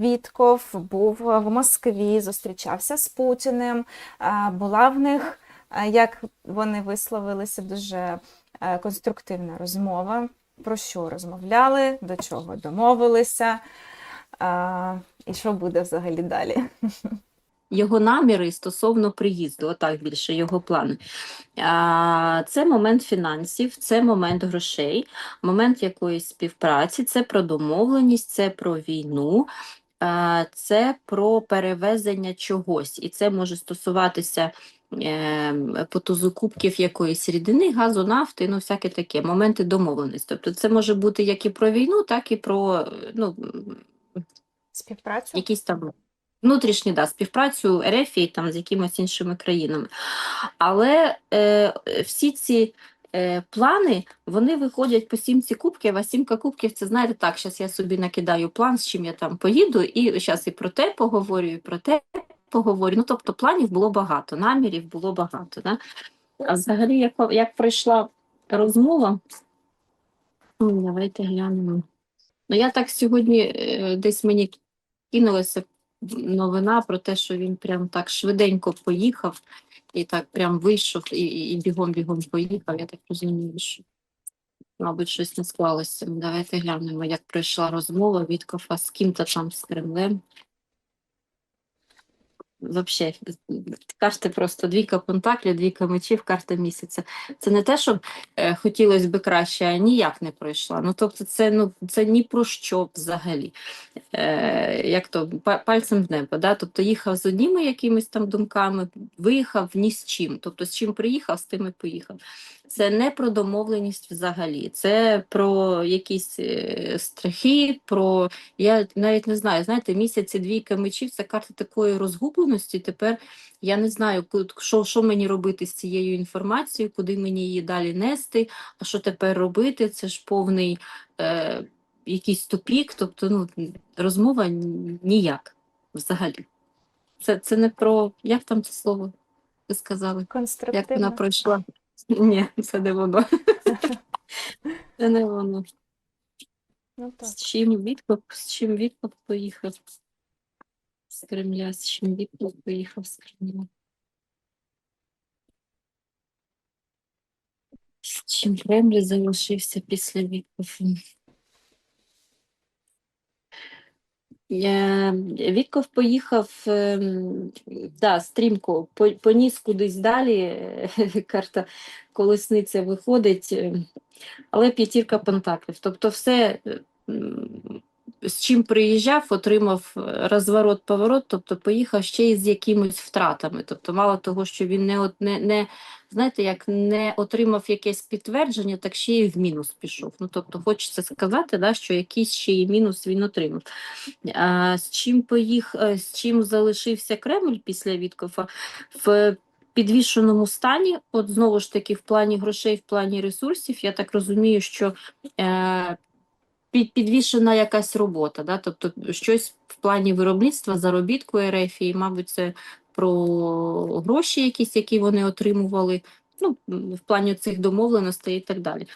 Вітков був в Москві, зустрічався з Путіним. Була в них, як вони висловилися, дуже е, конструктивна розмова. Про що розмовляли, до чого домовилися, і що буде взагалі далі. його наміри стосовно приїзду, отак більше його плани. Це момент фінансів, це момент грошей, момент якоїсь співпраці, це про домовленість, це про війну, це про перевезення чогось. І це може стосуватися е, по якоїсь рідини, газу, нафти, ну всяке таке, моменти домовленості. Тобто це може бути як і про війну, так і про е, ну, Співпрацю? якісь там внутрішні да, співпрацю РФ і там з якимось іншими країнами. Але е, всі ці е, плани вони виходять по сімці кубків, а сімка кубків це знаєте так, зараз я собі накидаю план, з чим я там поїду, і зараз і про те поговорю, і про те поговорю. Ну, тобто планів було багато, намірів було багато. Да? А взагалі, як, як пройшла розмова, М, давайте глянемо. Ну, я так сьогодні е, десь мені кинулася новина про те, що він прям так швиденько поїхав і так прям вийшов і, і бігом-бігом поїхав. Я так розумію, що, мабуть, щось не склалося. Давайте глянемо, як пройшла розмова від кофа з ким-то там з Кремлем. Вообще, карти просто двійка пентаклів, двійка мечів, карта місяця. Це не те, щоб е, хотілося б краще, а ніяк не пройшла. Ну, тобто, це, ну, це ні про що взагалі. Е, як то, пальцем в небо. Да? Тобто їхав з одніми якимись там думками, виїхав ні з чим. Тобто, з чим приїхав, з тим і поїхав. Це не про домовленість взагалі, це про якісь е, страхи, про я навіть не знаю, знаєте, місяці двійка мечів це карта такої розгубленості. Тепер я не знаю, що, що мені робити з цією інформацією, куди мені її далі нести, а що тепер робити? Це ж повний е, якийсь тупік, тобто ну, розмова ніяк взагалі. Це, це не про як там це слово ви сказали? Як вона пройшла? Ні, це не воно. Це не воно. Ну, так. З чим відкоп, з чим відкоп поїхав з Кремля, з чим відкоп поїхав з Кремля. З чим Кремль залишився після Віткофа. Е, Вітков поїхав ем, да, стрімко, поніс кудись далі. е, Карта колесниця виходить, е, але п'ятірка пентаклів. Тобто, все, е, м, з чим приїжджав, отримав е, розворот-поворот, тобто поїхав ще й з якимись втратами. Тобто, мало того, що він не, не, не знаєте, як не отримав якесь підтвердження, так ще й в мінус пішов. Ну, тобто, хочеться сказати, да, що якийсь ще й мінус він отримав. А, з чим поїх, е, з чим залишився Кремль після Віткофа в підвішеному стані, от знову ж таки, в плані грошей, в плані ресурсів, я так розумію, що е, підвішена якась робота, да? тобто щось в плані виробництва, заробітку РФ, і, мабуть, це про гроші якісь, які вони отримували, ну, в плані цих домовленостей і так далі.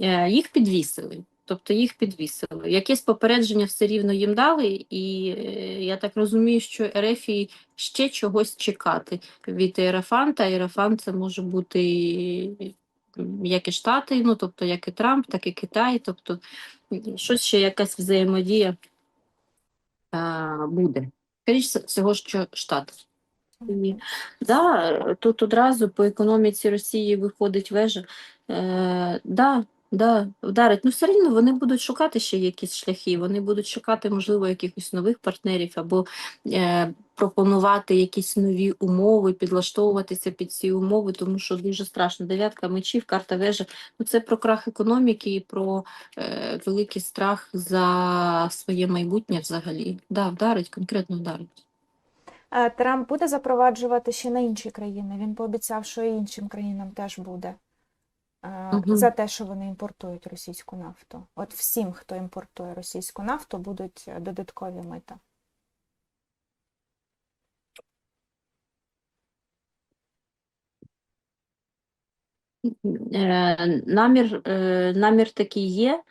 Е, їх підвісили. Тобто їх підвісили. Якесь попередження все рівно їм дали, і е, я так розумію, що РФ ще чогось чекати від Єрафанта. Єрафант це може бути як і Штати, ну тобто як і Трамп, так і Китай, тобто щось ще якась взаємодія а, буде. Скоріше всього, що Штати. І, да, е, тут одразу по економіці Росії виходить вежа. Е, да, да, вдарить. Ну, все рівно вони будуть шукати ще якісь шляхи, вони будуть шукати, можливо, якихось нових партнерів або е, пропонувати якісь нові умови, підлаштовуватися під ці умови, тому що дуже страшно. Дев'ятка мечів, карта вежа. Ну, це про крах економіки і про е, великий страх за своє майбутнє взагалі. Да, вдарить, конкретно вдарить. Е, Трамп буде запроваджувати ще на інші країни. Він пообіцяв, що і іншим країнам теж буде Мгм. за те, що вони імпортують російську нафту. От всім, хто імпортує російську нафту, будуть е, додаткові мита. Е, намір, е, намір такий є,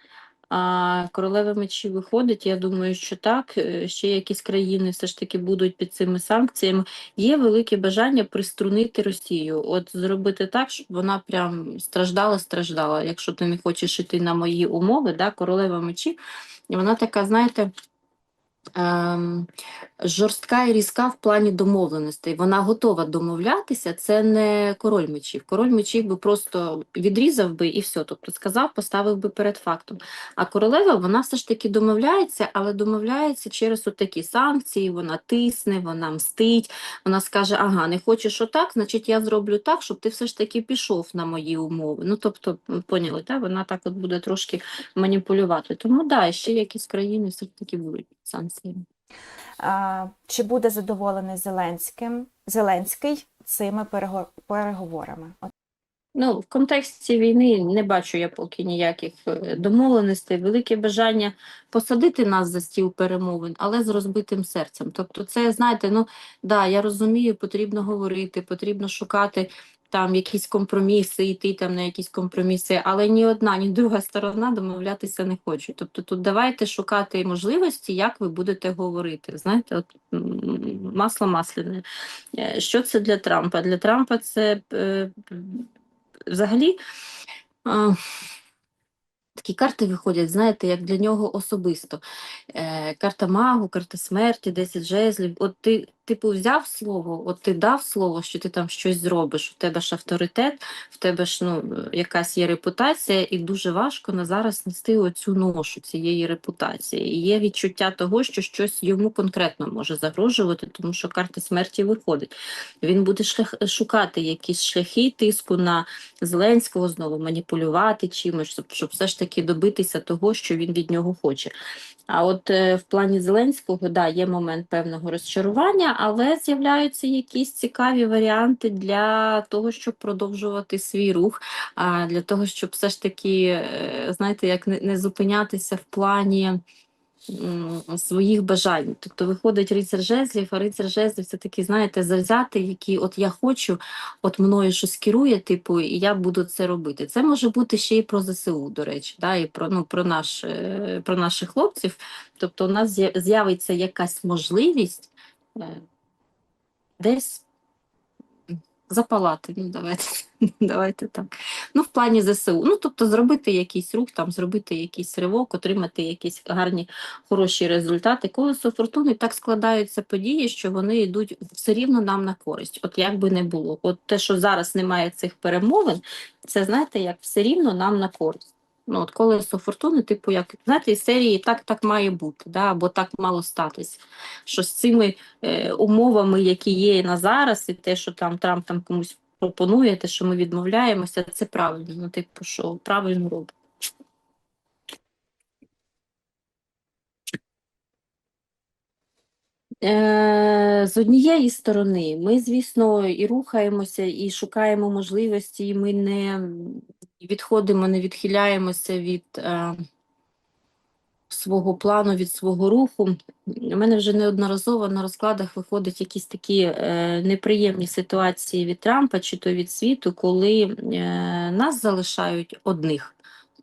А королева мечі виходить, я думаю, що так. Е, Ще якісь країни все ж таки будуть під цими санкціями. Є велике бажання приструнити Росію, от зробити так, щоб вона прям страждала, страждала. Якщо ти не хочеш іти на мої умови, да, королева мечі, і вона така, знаєте. Ем, жорстка і різка в плані домовленостей. Вона готова домовлятися, це не король мечів. Король мечів би просто відрізав би і все. Тобто сказав, поставив би перед фактом. А королева вона все ж таки домовляється, але домовляється через такі санкції, вона тисне, вона мстить, вона скаже: ага, не хочеш отак, значить я зроблю так, щоб ти все ж таки пішов на мої умови. Ну тобто, поняли, так? вона так от буде трошки маніпулювати. Тому да, ще якісь країни все ж таки будуть під санкціями. А, Чи буде задоволений Зеленським Зеленський цими перего- переговорами? Ну, в контексті війни не бачу я поки ніяких е, домовленостей, велике бажання посадити нас за стіл перемовин, але з розбитим серцем. Тобто, це знаєте, ну да, я розумію, потрібно говорити, потрібно шукати там якісь компроміси, йти там на якісь компроміси, але ні одна, ні друга сторона домовлятися не хочуть. Тобто, тут давайте шукати можливості, як ви будете говорити. Знаєте, от масло масляне. Е, Що це для Трампа? Для Трампа це е, взагалі а, такі карти виходять, знаєте, як для нього особисто. Е, карта магу, карта смерті, 10 жезлів. От ти, типу, взяв слово, от ти дав слово, що ти там щось зробиш, у тебе ж авторитет, в тебе ж ну, якась є репутація, і дуже важко на зараз нести оцю ношу цієї репутації. І є відчуття того, що щось йому конкретно може загрожувати, тому що карта смерті виходить. Він буде шлях, шукати якісь шляхи тиску на Зеленського, знову маніпулювати чимось, щоб, щоб все ж таки добитися того, що він від нього хоче. А от е, в плані Зеленського, да, є момент певного розчарування, але з'являються якісь цікаві варіанти для того, щоб продовжувати свій рух, а для того, щоб все ж таки, е, знаєте, як не, не зупинятися в плані своїх бажань. Тобто виходить рицар жезлів, а рицар жезлів це такий, знаєте, завзятий, який от я хочу, от мною щось керує, типу, і я буду це робити. Це може бути ще і про ЗСУ, до речі, да, і про, ну, про, наш, е, про наших хлопців. Тобто у нас з'явиться якась можливість е, десь запалати. Ну, давайте, давайте так. Ну, в плані ЗСУ. Ну, тобто зробити якийсь рух, там, зробити якийсь ривок, отримати якісь гарні, хороші результати. Колесо фортуни так складаються події, що вони йдуть все рівно нам на користь. От як би не було. От те, що зараз немає цих перемовин, це знаєте, як все рівно нам на користь. Ну, от колесо фортуни, типу, як знаєте, із серії так так має бути, да, або так мало статись. Що з цими е, умовами, які є на зараз, і те, що там Трамп там комусь пропонує, те, що ми відмовляємося, це правильно. Ну, типу, що правильно робить. З однієї сторони, ми, звісно, і рухаємося, і шукаємо можливості, і ми не відходимо, не відхиляємося від е, свого плану, від свого руху. У мене вже неодноразово на розкладах виходять якісь такі е, неприємні ситуації від Трампа чи то від світу, коли е, нас залишають одних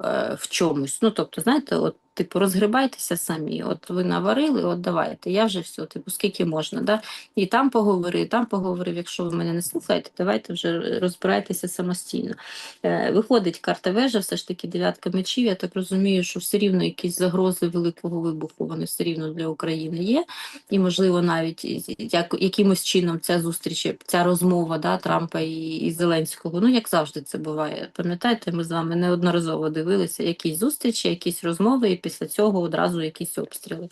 е, в чомусь. Ну, тобто, знаєте, от, типу, розгрибайтеся самі. От ви наварили, от давайте, я вже все, типу, скільки можна. Да? І там поговори, і там поговорив. Якщо ви мене не слухаєте, давайте вже розбирайтеся самостійно. Е, виходить карта вежа, все ж таки дев'ятка мечів. Я так розумію, що все рівно якісь загрози великого вибуху вони все рівно для України є. І, можливо, навіть як, якимось чином ця зустріч, ця розмова да, Трампа і, і Зеленського, ну як завжди це буває. Пам'ятаєте, ми з вами неодноразово дивилися якісь зустрічі, якісь розмови, і після цього одразу якісь обстріли.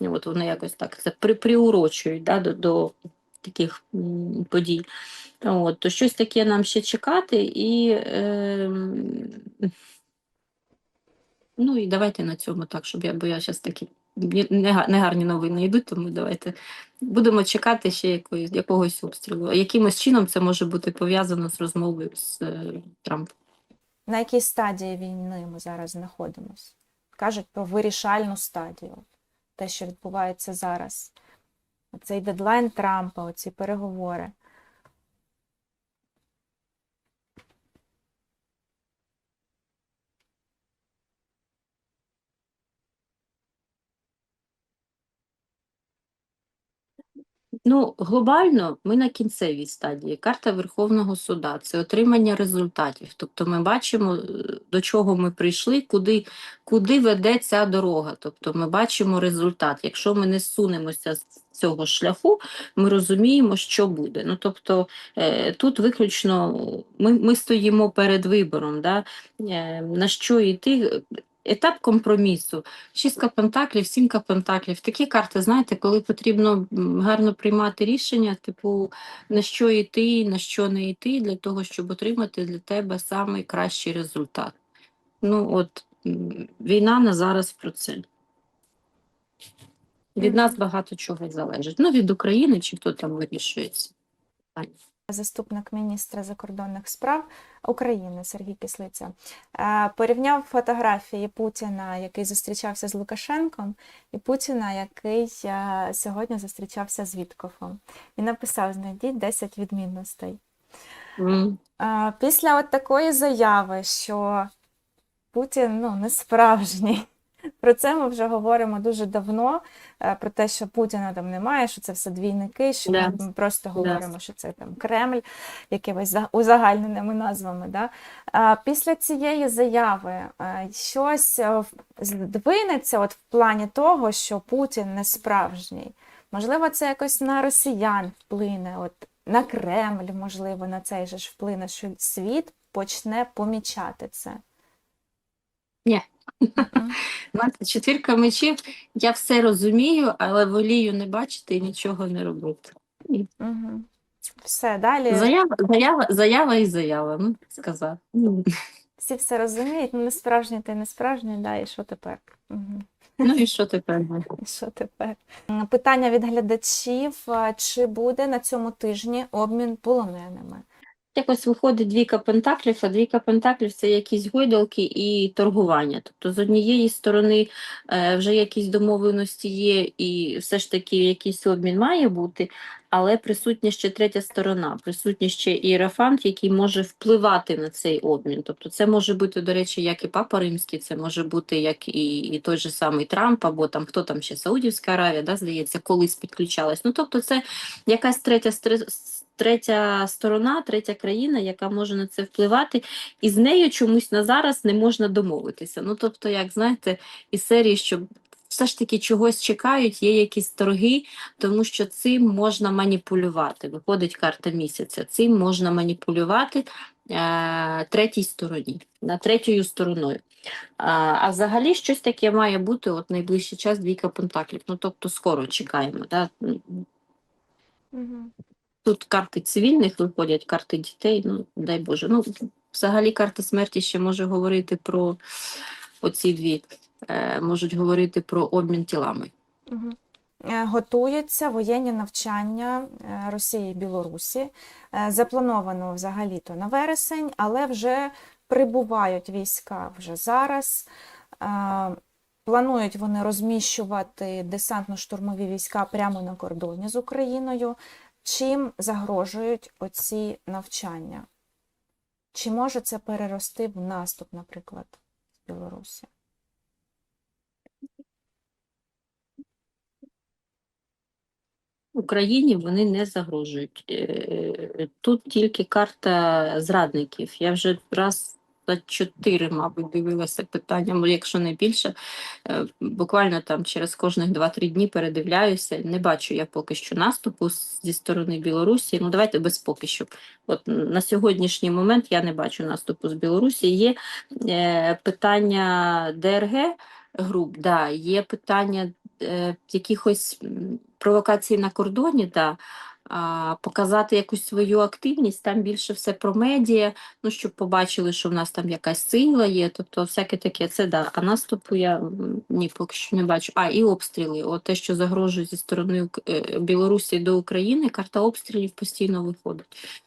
От вони якось так це при, приурочують да, до, до таких подій. От, то щось таке нам ще чекати, і ем, ну і давайте на цьому так, щоб я, бо я зараз такі негарні новини йдуть, тому давайте будемо чекати ще якоїсь, якогось обстрілу. Якимось чином це може бути пов'язано з розмовою з е, Трампом. на якій стадії війни ми зараз знаходимося? Кажуть про вирішальну стадію. Те, що відбувається зараз. Цей дедлайн Трампа, оці переговори. Ну, глобально ми на кінцевій стадії. Карта Верховного суда це отримання результатів. Тобто ми бачимо, е, до чого ми прийшли, куди, куди веде ця дорога. Тобто ми бачимо результат. Якщо ми не сунемося з цього шляху, ми розуміємо, що буде. Ну, тобто е, тут виключно ми, ми стоїмо перед вибором, да? е, на що йти. Етап компромісу. Шістка пентаклів, сімка пентаклів. Такі карти, знаєте, коли потрібно гарно приймати рішення, типу, на що йти, на що не йти, для того, щоб отримати для тебе найкращий результат. Ну, от війна на зараз про це. Від нас багато чого залежить. Ну, від України чи хто там вирішується. Заступник міністра закордонних справ України Сергій Кислиця е, порівняв фотографії Путіна, який зустрічався з Лукашенком, і Путіна, який е, сьогодні зустрічався з Віткофом. І написав: знайдіть 10 відмінностей. Е, Після от такої заяви, що Путін ну, не справжній. Про це ми вже говоримо дуже давно, е, про те, що Путіна там немає, що це все двійники, що Да. ми просто говоримо, що це там Кремль, якимись за- узагальненими назвами. Да? А Після цієї заяви е, щось е, здвинеться от в плані того, що Путін не справжній. Можливо, це якось на росіян вплине, от на Кремль, можливо, на цей же ж вплине, що світ почне помічати це. Ні. Четвірка мечів, я все розумію, але волію не бачити і нічого не робити. Все, далі Заява, заява, заява і заява, ну, сказав. Ну, всі все розуміють, ну не справжній ти не справжній, да, і що тепер? Ну і що тепер? І що тепер? Питання від глядачів: чи буде на цьому тижні обмін полоненими? Якось виходить двійка пентаклів, а двійка пентаклів це якісь гойдалки і торгування. Тобто, з однієї сторони е, вже якісь домовленості є, і все ж таки якийсь обмін має бути, але присутня ще третя сторона, присутній ще ієрофант, який може впливати на цей обмін. Тобто, це може бути, до речі, як і Папа Римський, це може бути як і, і той же самий Трамп, або там хто там ще Саудівська Аравія, да, здається, колись підключалась. Ну тобто, це якась третя стри- третя сторона, третя країна, яка може на це впливати, і з нею чомусь на зараз не можна домовитися. Ну тобто, як знаєте, із серії, що все ж таки чогось чекають, є якісь торги, тому що цим можна маніпулювати. Виходить карта місяця. Цим можна маніпулювати е, третій стороні, на третьою стороною. А, а взагалі щось таке має бути от найближчий час двійка пентаклів. Ну тобто скоро чекаємо. Да? Мгм. Тут карти цивільних виходять, карти дітей, ну дай Боже. Ну, взагалі карта смерті ще може говорити про оці дві, е, можуть говорити про обмін тілами. Е, Готуються воєнні навчання е, Росії і Білорусі. Е, Заплановано взагалі-то на вересень, але вже прибувають війська вже зараз. Планують вони розміщувати десантно-штурмові війська прямо на кордоні з Україною. Чим загрожують оці навчання? Чи може це перерости в наступ, наприклад, з Білорусі? Україні вони не загрожують. Е, Тут тільки карта зрадників. Я вже раз за чотири, мабуть, дивилася питання, якщо не більше. Е, Буквально там через кожних 2-3 дні передивляюся. Не бачу я поки що наступу зі сторони Білорусі. Ну, давайте без поки що. От на сьогоднішній момент я не бачу наступу з Білорусі. Є е, питання ДРГ груп, да, є питання е, якихось провокацій на кордоні, да, показати якусь свою активність, там більше все про медіа, ну, щоб побачили, що в нас там якась сила є, тобто всяке таке, це да. А наступу я ні, поки що не бачу. А, і обстріли. От те, що загрожує зі сторони е, Білорусі до України, карта обстрілів постійно виходить.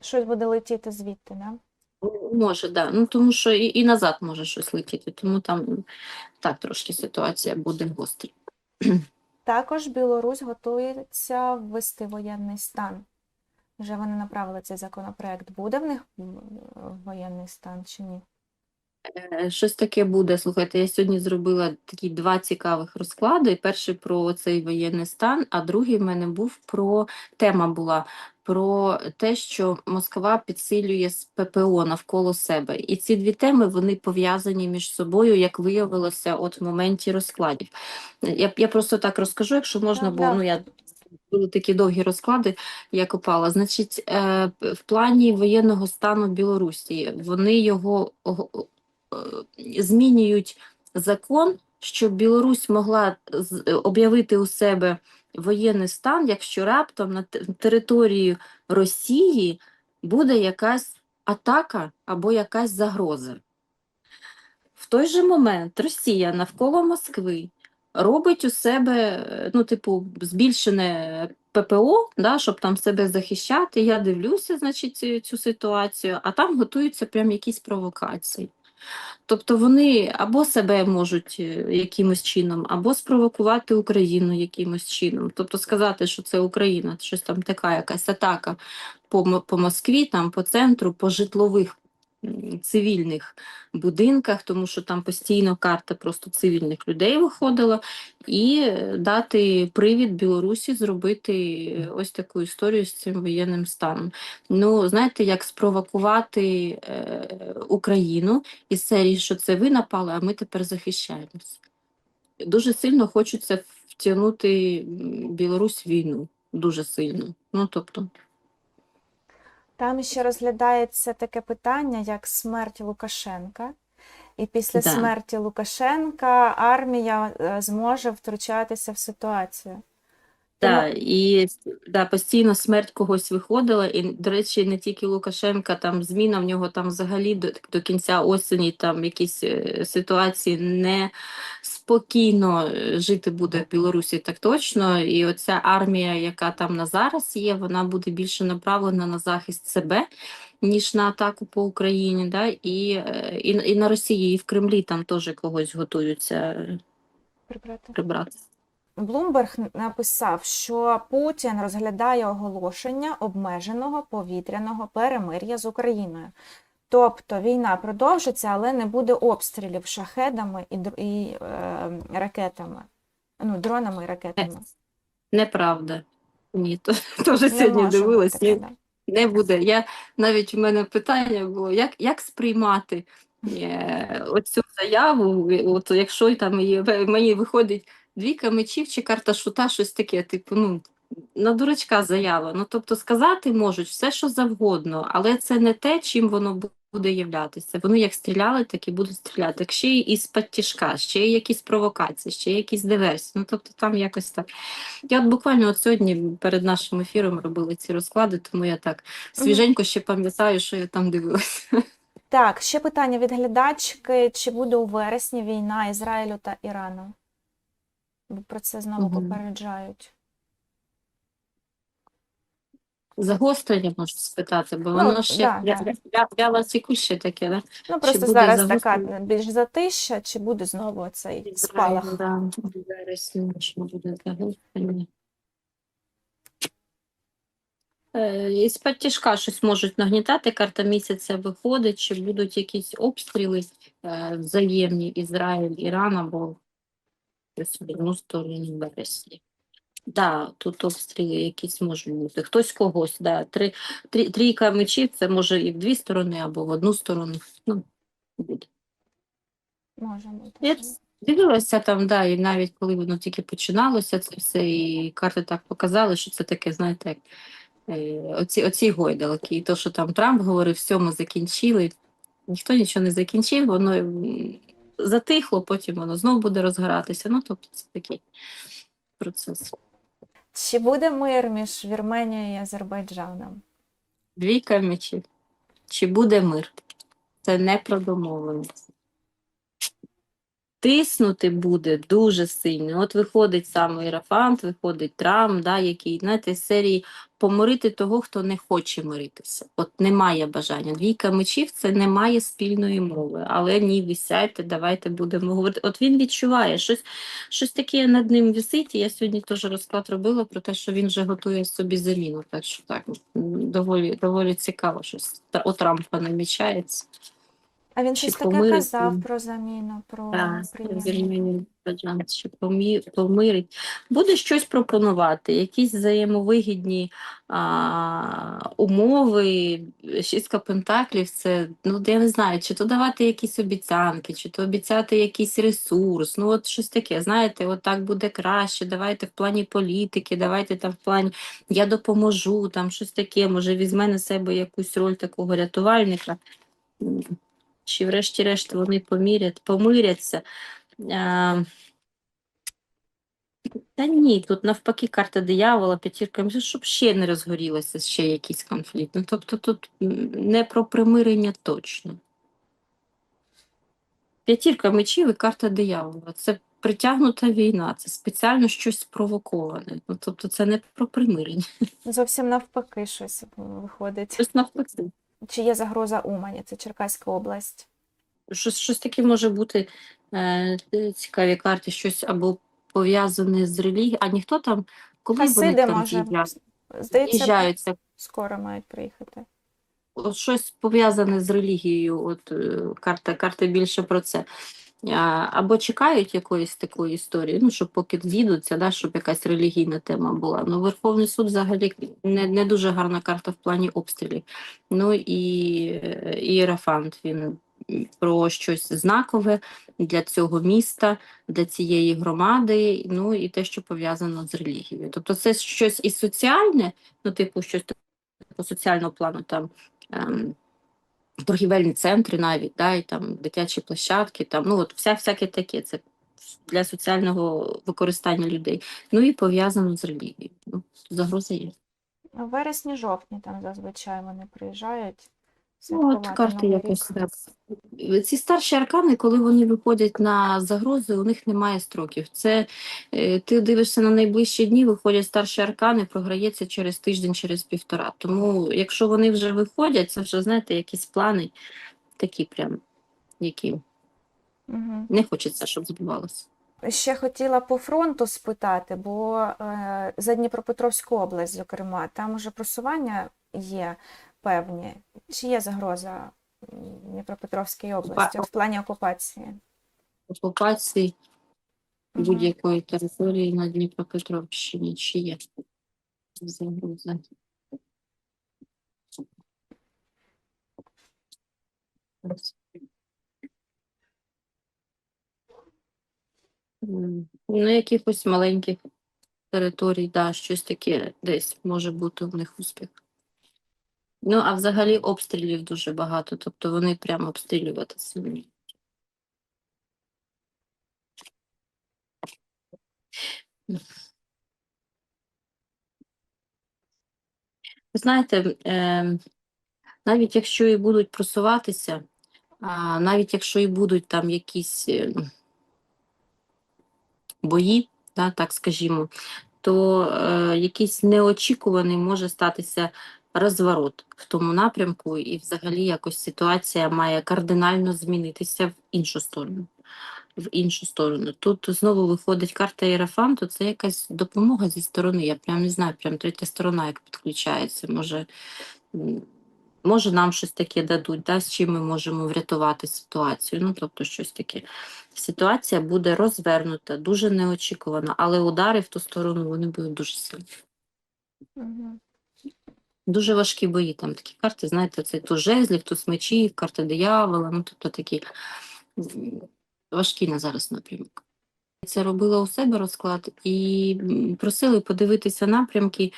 Щось буде летіти звідти, да? Може, да. Ну тому що і, і назад може щось летіти, тому там так трошки ситуація буде гостра. Також Білорусь готується ввести воєнний стан. Вже вони направили цей законопроект. Буде в них воєнний стан чи ні? Е, Щось таке буде. Слухайте, я сьогодні зробила такі два цікавих розклади. Перший про цей воєнний стан, а другий в мене був про тема була про те, що Москва підсилює ППО навколо себе. І ці дві теми вони пов'язані між собою, як виявилося, от в моменті розкладів. Я, я просто так розкажу, якщо можна, бо ну я. Були такі довгі розклади, я копала. Значить, е, в плані воєнного стану Білорусі вони його е, змінюють закон, щоб Білорусь могла з- об'явити у себе воєнний стан, якщо раптом на території Росії буде якась атака або якась загроза. В той же момент Росія навколо Москви робить у себе, е, ну, типу, збільшене ППО, да, щоб там себе захищати. Я дивлюся, значить, цю, цю ситуацію, а там готуються прям якісь провокації. Тобто вони або себе можуть е, якимось чином, або спровокувати Україну якимось чином. Тобто сказати, що це Україна, щось там така якась атака по, по Москві, там, по центру, по житлових цивільних будинках, тому що там постійно карта просто цивільних людей виходила, і е, дати привід Білорусі зробити е, ось таку історію з цим воєнним станом. Ну, знаєте, як спровокувати е, Україну із серії, що це ви напали, а ми тепер захищаємось. Дуже сильно хочеться втягнути Білорусь в війну. Дуже сильно. Ну, тобто, Там ще розглядається таке питання, як смерть Лукашенка. І після Да. смерті Лукашенка армія е, зможе втручатися в ситуацію. Да, і да, постійно смерть когось виходила, і, до речі, не тільки Лукашенка, там зміна в нього там взагалі до, до кінця осені там якісь е, ситуації не спокійно е, жити буде в Білорусі так точно. І оця армія, яка там на зараз є, вона буде більше направлена на захист себе, ніж на атаку по Україні. Да? І, е, і, і на Росії, і в Кремлі там теж когось готуються е, Прибрати. прибрати. Блумберг написав, що Путін розглядає оголошення обмеженого повітряного перемир'я з Україною. Тобто війна продовжиться, але не буде обстрілів шахедами і, і е, ракетами, ну, дронами і ракетами. Неправда. Ні, то теж Не сьогодні дивилась. таке, не буде. Я навіть в мене питання було, як, як сприймати е, оцю заяву, от якщо там є- мені виходить двійка мечів чи карта шута, щось таке, типу, ну, на дурачка заява. Ну, тобто сказати можуть все, що завгодно, але це не те, чим воно бу- буде являтися. Вони як стріляли, так і будуть стріляти. Так ще й із підтяжка, ще й якісь провокації, ще й якісь диверсії. Ну, тобто там якось так. Я от буквально от сьогодні перед нашим ефіром робила ці розклади, тому я так свіженько ще пам'ятаю, що я там дивилася. Так, ще питання від глядачки: чи буде у вересні війна Ізраїлю та Ірану? Бо про це знову Мгм. попереджають. Загострення можу спитати, бо Ну, воно ще да, тікуще таке, да? Ну, просто буде зараз така більш затища, чи буде знову цей спалах? да, зараз буде загострення. Е, Із підтяжка щось можуть нагнітати, карта місяця виходить, чи будуть якісь обстріли е, взаємні Ізраїль, Іран або в одну сторону в вересні. Да, тут обстріли якісь можуть бути. Хтось когось, да. Три, трі, трійка мечів це може і в дві сторони, або в одну сторону. Ну, буде. Може бути. Я дивилася там, да, і навіть коли воно тільки починалося, це все, і карти так показали, що це таке, знаєте, як е, оці, оці гойдалки. І то, що там Трамп говорив, все, ми закінчили. Ніхто нічого не закінчив, воно м, затихло, потім воно знову буде розгоратися. Ну, тобто це такий процес. Чи буде мир між Вірменією і Азербайджаном? Двійка мечів. Чи буде мир? Це не про домовленість. Тиснути буде дуже сильно. От виходить саме Ірафант, виходить Трамп, да, який, знаєте, серії помирити того, хто не хоче миритися. От немає бажання. Двійка мечів це немає спільної мови. Але ні, ви сядьте, давайте будемо говорити. От він відчуває, щось, щось таке над ним висить. Я сьогодні теж розклад робила про те, що він вже готує собі заміну. Так що так, доволі, доволі цікаво, щось у Трампа намічається. А він щось таке помирить казав про заміну, про Так, що помі- помирить. Буде щось пропонувати, якісь взаємовигідні а, умови. Шістка пентаклів це, ну, я не знаю, чи то давати якісь обіцянки, чи то обіцяти якийсь ресурс. Ну, от щось таке, знаєте, от так буде краще, давайте в плані політики, давайте там в плані я допоможу, там щось таке, може, візьме на себе якусь роль такого рятувальника. Чи врешті-решт вони помірять, помиряться. А, та ні, тут навпаки карта диявола, п'ятірка, щоб ще не розгорілося ще якийсь конфлікт. Ну, тобто тут не про примирення точно. П'ятірка мечів і карта диявола. Це притягнута війна, це спеціально щось спровоковане. Ну, тобто це не про примирення. Зовсім навпаки щось виходить. Щось навпаки. Чи є загроза Умані? Це Черкаська область. Щось, щось таке може бути е, цікаві карти, щось або пов'язане з релігією. А ніхто там, коли Хасиди, вони може, там здається, З'їжджаються скоро мають приїхати. от щось пов'язане з релігією, от е, карта, карта більше про це. Або чекають якоїсь такої історії, ну, щоб поки з'їдуться, да, щоб якась релігійна тема була. Ну, Верховний суд взагалі не, не дуже гарна карта в плані обстрілів. Ну і Ієрофант, він про щось знакове для цього міста, для цієї громади, ну і те, що пов'язано з релігією. Тобто це щось і соціальне, ну, типу, щось по соціального плану там. Ем, торгівельні центри навіть, да, і там дитячі площадки, там, ну от вся, всяке таке, це для соціального використання людей. Ну і пов'язано з релігією. Ну, загроза є. У вересні-жовтні там зазвичай вони приїжджають. Ну, от карти якось так. Ці старші аркани, коли вони виходять на загрози, у них немає строків. Це е, ти дивишся на найближчі дні, виходять старші аркани, програється через тиждень, через півтора. Тому, якщо вони вже виходять, це вже знаєте, якісь плани такі прям, які Мгм. не хочеться, щоб збувалося. Ще хотіла по фронту спитати, бо е, за Дніпропетровську область, зокрема, там уже просування є певні. Чи є загроза Дніпропетровській області от в плані окупації? окупації Мгм. будь-якої території на Дніпропетровщині чи є загроза. Ну, якихось маленьких територій, да, щось таке десь може бути в них успіх. Ну, а взагалі обстрілів дуже багато, тобто вони прямо обстрілювати сильні. Ви знаєте, е, навіть якщо і будуть просуватися, а, навіть якщо і будуть там якісь е, бої, да, так скажімо, то е, якийсь неочікуваний може статися розворот в тому напрямку, і взагалі якось ситуація має кардинально змінитися в іншу сторону. В іншу сторону. Тут знову виходить карта Єрофанту, це якась допомога зі сторони. Я прям не знаю, прям третя сторона як підключається. Може, може нам щось таке дадуть, да, з чим ми можемо врятувати ситуацію. Ну, тобто щось таке. Ситуація буде розвернута, дуже неочікувана, але удари в ту сторону вони будуть дуже сильні. Дуже важкі бої, там такі карти, знаєте, це то жезлів, то мечів, карта диявола, ну тобто такі важкі на зараз напрямок. Це робила у себе розклад і просили подивитися напрямки.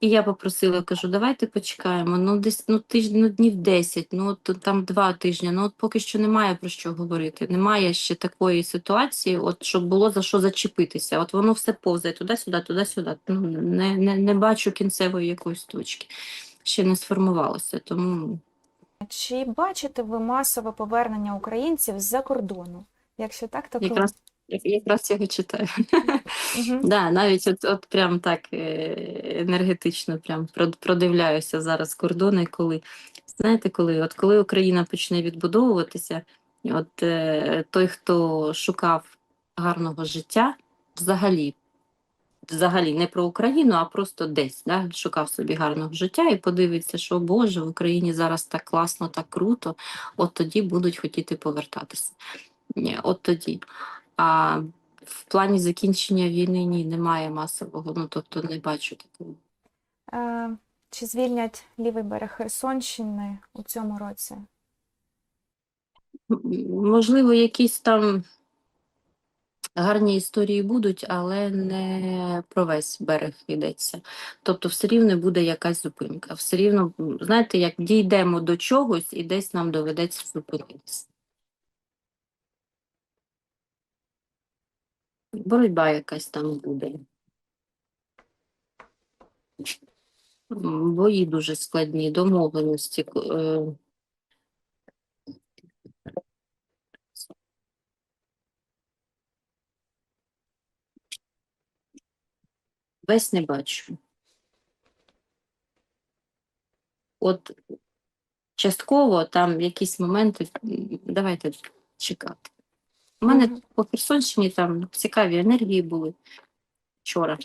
І я попросила, кажу, давайте почекаємо. Ну, десь ну, тиждень, ну, днів 10, ну от там два тижні. Ну от поки що немає про що говорити. Немає ще такої ситуації, от щоб було за що зачепитися. От воно все повзає туди-сюди, туди-сюди. Ну, не, не, не бачу кінцевої якоїсь точки. Ще не сформувалося. Тому Чи бачите ви масове повернення українців з-за кордону? Якщо так, то коли? якраз, якраз його читаю. Мгм. Да, навіть от, от прям так е, енергетично прям продивляюся зараз кордони, коли знаєте, коли от коли Україна почне відбудовуватися, от е, той, хто шукав гарного життя, взагалі взагалі не про Україну, а просто десь да, шукав собі гарного життя і подивиться, що Боже, в Україні зараз так класно, так круто, от тоді будуть хотіти повертатися. Ні, от тоді. А в плані закінчення війни ні, немає масового, ну тобто не бачу такого. Е, Чи звільнять лівий берег Херсонщини у цьому році? Можливо, якісь там гарні історії будуть, але не про весь берег йдеться. Тобто, все рівно буде якась зупинка. Все рівно, знаєте, як дійдемо до чогось, і десь нам доведеться зупинитися. Боротьба якась там буде. Бої дуже складні, домовленості. е, Весь не бачу. От частково там якісь моменти, давайте чекати. У мене по Херсонщині там цікаві енергії були вчора.